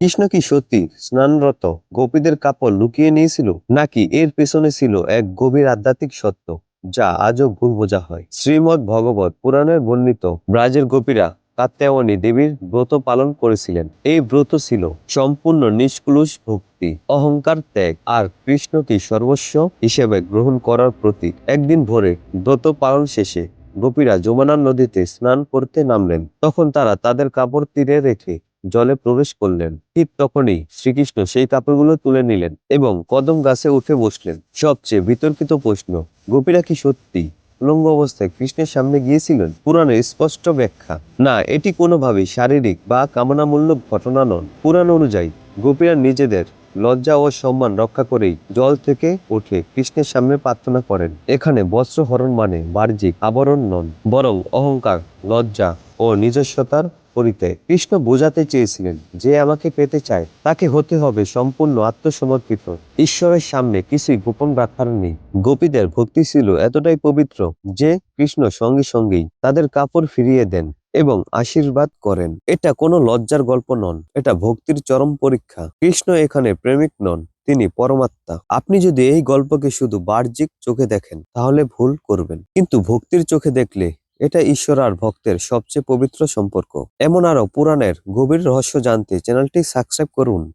কৃষ্ণ কি সত্যি স্নানরত? গোপীদের কাপড় লুকিয়ে নিয়েছিল? নাকি এর পেছনে ছিল এক গভীর আধ্যাত্মিক সত্য, যা আজও ভুল বোঝা হয়? শ্রীমদ ভগবত পুরাণের বর্ণিত, ব্রাজের গোপীরা কাত্যায়নী দেবীর ব্রত পালন করেছিলেন। এই ব্রত ছিল সম্পূর্ণ নিষ্কুলুষ ভক্তি, অহংকার ত্যাগ, আর কৃষ্ণকে সর্বস্ব হিসেবে গ্রহণ করার প্রতীক একদিন ভোরে ব্রত পালন শেষে গোপীরা যমুনা নদীতে স্নান করতে নামলেন। তখন তারা তাদের কাপড় তীরে রেখে জলে প্রবেশ করলেন। ঠিক তখনই শ্রীকৃষ্ণ সেই কাপড়গুলো তুলে নিলেন এবং কদম গাছে উঠে বসলেন। সবচেয়ে বিতর্কিত প্রশ্ন, গোপীরা কি সত্যি? উলঙ্গ অবস্থায় কৃষ্ণের সামনে গিয়েছিলেন। পুরাণের স্পষ্ট ব্যাখ্যা, না, এটি কোনোভাবেই শারীরিক বা কামনামূলক ঘটনা নন। পুরাণ অনুযায়ী গোপীরা নিজেদের লজ্জা ও সম্মান রক্ষা করেই জল থেকে উঠে কৃষ্ণের সামনে প্রার্থনা করেন। এখানে বস্ত্র হরণ মানে বাহ্যিক আবরণ নন, বরং অহংকার, লজ্জা ও নিজস্বতার পরিত্যাগ কৃষ্ণ বোঝাতে চেয়েছিলেন যে আমাকে পেতে চায়, তাকে হতে হবে সম্পূর্ণ আত্মসমর্পিত। ঈশ্বরের সামনে কিছুই গোপন রাখার নেই। গোপীদের ভক্তি ছিল এতটাই পবিত্র যে কৃষ্ণ সঙ্গে সঙ্গেই তাদের কাপড় ফিরিয়ে দেন। এবং আশীর্বাদ করেন। এটা কোনো লজ্জার গল্প নন, এটা ভক্তির চরম পরীক্ষা। কৃষ্ণ এখানে প্রেমিক নন, তিনি পরমাত্মা। আপনি যদি এই গল্পকে শুধু বাহ্যিক চোখে দেখেন, তাহলে ভুল করবেন। কিন্তু ভক্তির চোখে দেখলে, এটা ঈশ্বর আর ভক্তের সবচেয়ে পবিত্র সম্পর্ক। এমন আরও পুরাণের গভীর রহস্য জানতে চ্যানেলটি সাবস্ক্রাইব করুন।